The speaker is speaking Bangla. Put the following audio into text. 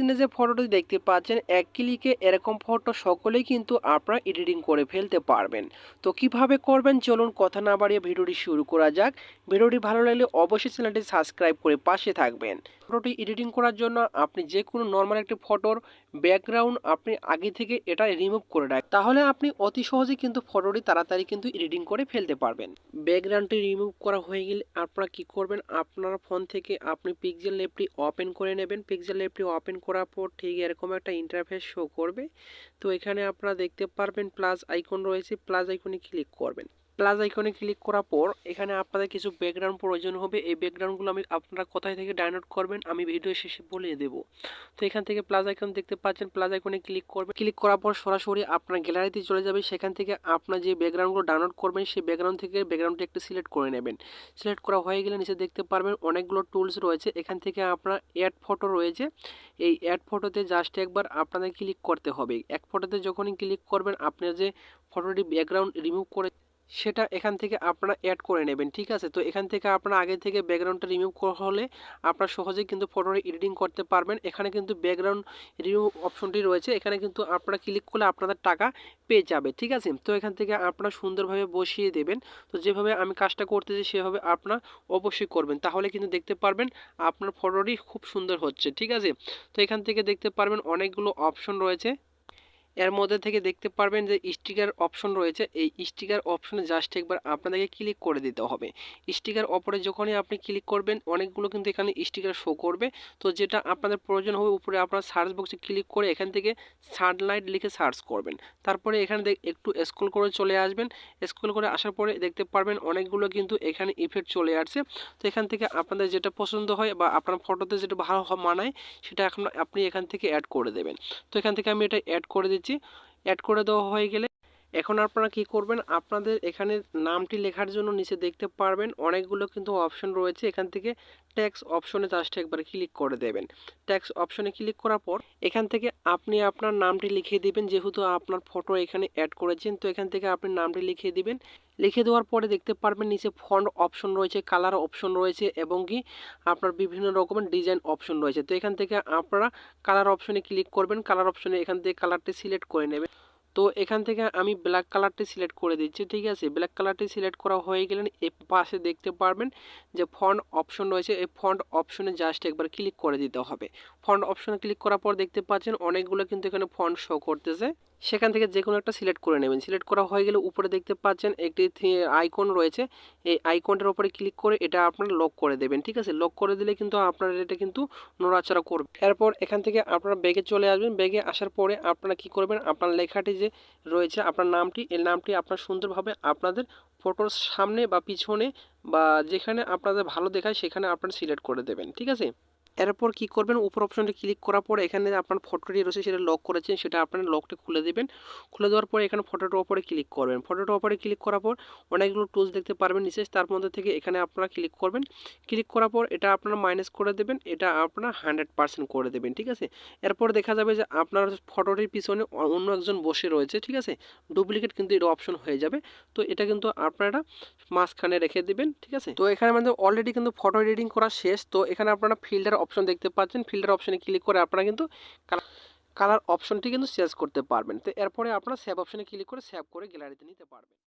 স্ক্রিনে যে ফটোটি দেখতে পাচ্ছেন, এক ক্লিকে এরকম ফটো সকলেই কিন্তু আপনারা এডিটিং করে ফেলতে পারবেন। তো কীভাবে করবেন? চলুন কথা না বাড়িয়ে ভিডিওটি শুরু করা যাক। ভিডিওটি ভালো লাগলে অবশ্যই চ্যানেলটি সাবস্ক্রাইব করে পাশে থাকবেন। ফটোটি এডিটিং করার জন্য আপনি যে কোনো নর্মাল একটি ফটোর ব্যাকগ্রাউন্ড আপনি আগে থেকে এটা রিমুভ করে রাখ তাহলে আপনি অতি সহজে কিন্তু ফটোটি তাড়াতাড়ি কিন্তু এডিটিং করে ফেলতে পারবেন। ব্যাকগ্রাউন্ডটি রিমুভ করা হয়ে গেলে আপনারা কি করবেন? আপনার ফোন থেকে আপনি পিক্সেল ল্যাবটি ওপেন করে নেবেন। পিক্সেল ল্যাবটি ওপেন করার পর ঠিক এরকম একটা ইন্টারফেস শো করবে। তো এখানে আপনারা দেখতে পারবেন প্লাস আইকন রয়েছে প্লাস আইকনে ক্লিক করবেন। প্লাস আইকনে ক্লিক করার পর, এখানে আপনাদের কিছু ব্যাকগ্রাউন্ড প্রয়োজন হবে। এই ব্যাকগ্রাউন্ডগুলো আমি আপনারা কোথায় থেকে ডাউনলোড করবেন, আমি ভিডিও শেষে বলে দেব। তো এখান থেকে প্লাস আইকন দেখতে পাচ্ছেন প্লাস আইকনে ক্লিক করবেন। ক্লিক করার পর সরাসরি আপনার গ্যালারিতে চলে যাবে। সেখান থেকে আপনার যে ব্যাকগ্রাউন্ডগুলো ডাউনলোড করবেন, সেই ব্যাকগ্রাউন্ড থেকে ব্যাকগ্রাউন্ডটি একটু সিলেক্ট করে নেবেন। সিলেক্ট করা হয়ে গেলে নিচে দেখতে পারবেন অনেকগুলো টুলস রয়েছে। এখান থেকে আপনার অ্যাড ফটো রয়েছে। এই অ্যাড ফটোতে জাস্ট একবার আপনাদের ক্লিক করতে হবে। এক ফটোতে যখনই ক্লিক করবেন, আপনার যে ফটোটি ব্যাকগ্রাউন্ড রিমুভ করে সেটা এখান থেকে আপনারা অ্যাড করে নেবেন, ঠিক আছে? তো এখান থেকে আপনারা আগে থেকে ব্যাকগ্রাউন্ডটা রিমুভ করা হলে আপনারা সহজেই কিন্তু ফটোটা এডিটিং করতে পারবেন। এখানে কিন্তু ব্যাকগ্রাউন্ড রিমুভ অপশনটি রয়েছে। এখানে কিন্তু আপনারা ক্লিক করলে আপনাদের টাকা পেয়ে যাবে, ঠিক আছে? তো এখান থেকে আপনারা সুন্দরভাবে বসিয়ে দেবেন। তো যেভাবে আমি কাজটা করতেছি সেভাবে আপনারা অবশ্যই করবেন। তাহলে কিন্তু দেখতে পারবেন আপনার ফটোটি খুব সুন্দর হচ্ছে, ঠিক আছে? তো এখান থেকে দেখতে পারবেন অনেকগুলো অপশন রয়েছে। এর মধ্যে থেকে দেখতে পারবেন যে স্টিকার অপশন রয়েছে। এই স্টিকার অপশনে জাস্ট একবার আপনাদেরকে ক্লিক করে দিতে হবে। স্টিকার ওপরে যখনই আপনি ক্লিক করবেন, অনেকগুলো কিন্তু এখানে স্টিকার শো করবে। তো যেটা আপনাদের প্রয়োজন হবে, উপরে আপনার সার্চ বক্সে ক্লিক করে এখান থেকে সানলাইট লিখে সার্চ করবেন। তারপরে এখানে একটু স্ক্রল করে চলে আসবেন। স্ক্রল করে আসার পরে দেখতে পারবেন অনেকগুলো কিন্তু এখানে ইফেক্ট চলে আসছে। তো এখান থেকে আপনাদের যেটা পছন্দ হয় বা আপনার ফটোতে যেটা ভালো মানায়, সেটা এখন আপনি এখান থেকে অ্যাড করে দেবেন। তো এখান থেকে আমি এটা অ্যাড করে দিচ্ছি। অ্যাড করে দেওয়া হয়ে গেলে এখন আপনারা কি করবেন? আপনাদের এখানে নামটি লেখার জন্য নিচে দেখতে পারবেন। অনেকগুলো কিন্তু অপশন রয়েছে। এখান থেকে ট্যাক্স অপশনে জাস্ট একবার ক্লিক করে দেবেন। ট্যাক্স অপশনে ক্লিক করার পর এখান থেকে আপনি আপনার নামটি লিখে দিবেন। যেহেতু আপনার ফটো এখানে অ্যাড করেছেন, তো এখান থেকে আপনি নামটি লিখে দিবেন। লিখে দেওয়ার পরে দেখতে পারবেন নিচে ফন্ট অপশন রয়েছে কালার অপশন রয়েছে এবং কি আপনার বিভিন্ন রকমের ডিজাইন অপশন রয়েছে। তো এখান থেকে আপনারা কালার অপশনে ক্লিক করবেন। কালার অপশনে এখান থেকে কালারটি সিলেক্ট করে নেবেন। তো এখান থেকে আমি ব্ল্যাক কালারটি সিলেক্ট করে দিচ্ছি, ঠিক আছে? ব্ল্যাক কালারটি সিলেক্ট করা হয়ে গেলেন এর পাশে দেখতে পারবেন যে ফন্ট অপশন রয়েছে, এই ফন্ট অপশনে জাস্ট একবার ক্লিক করে দিতে হবে। ফন্ট অপশনে ক্লিক করার পর দেখতে পাচ্ছেন অনেকগুলো কিন্তু এখানে ফন্ট শো করতেছে। সেখান থেকে যে কোনো একটা সিলেক্ট করে নেবেন। সিলেক্ট করা হয়ে গেলে উপরে দেখতে পাচ্ছেন একটি আইকন রয়েছে। এই আইকনটার উপরে ক্লিক করে এটা আপনারা লক করে দেবেন, ঠিক আছে? লক করে দিলে কিন্তু আপনার এটা কিন্তু নড়াচড়া করবে। এরপর এখান থেকে আপনারা ব্যাগে চলে আসবেন। ব্যাগে আসার পরে আপনারা কি করবেন? আপনার লেখাটি যে রয়েছে, আপনার নামটি, এই নামটি আপনার সুন্দরভাবে আপনাদের ফটোর সামনে বা পিছনে বা যেখানে আপনাদের ভালো দেখায়, সেখানে আপনারা সিলেক্ট করে দেবেন, ঠিক আছে? এরপর কি করবেন? উপর অপশনটি ক্লিক করার পর এখানে আপনার ফটোটি রয়েছে, সেটা লক করেছেন, সেটা আপনার লকটি খুলে দেবেন। খুলে দেওয়ার পর এখানে ফটোটার উপরে ক্লিক করবেন। ফটোটার উপরে ক্লিক করার পর অনেকগুলো টুলস দেখতে পারবেন নিচে, তার মধ্যে থেকে এখানে আপনারা ক্লিক করবেন। ক্লিক করার পর এটা আপনারা মাইনাস করে দেবেন, এটা আপনারা হান্ড্রেড পার্সেন্ট করে দেবেন, ঠিক আছে? এরপর দেখা যাবে যে আপনার ফটোটির পিছনে অন্য একজন বসে রয়েছে, ঠিক আছে? ডুপ্লিকেট কিন্তু এটা অপশন হয়ে যাবে। তো এটা কিন্তু আপনারা মাঝখানে রেখে দেবেন, ঠিক আছে? তো এখানে আমাদের অলরেডি কিন্তু ফটো এডিটিং করা শেষ। তো এখানে আপনারা ফিল্টার অপশন দেখতে পাচ্ছেন ফিল্টার অপশনে ক্লিক করে আপনারা কিন্তু কালার অপশনটি কিন্তু চেঞ্জ করতে পারবেন। তো এরপরে আপনারা সেভ অপশনে ক্লিক করে সেভ করে গ্যালারিতে নিতে পারবেন।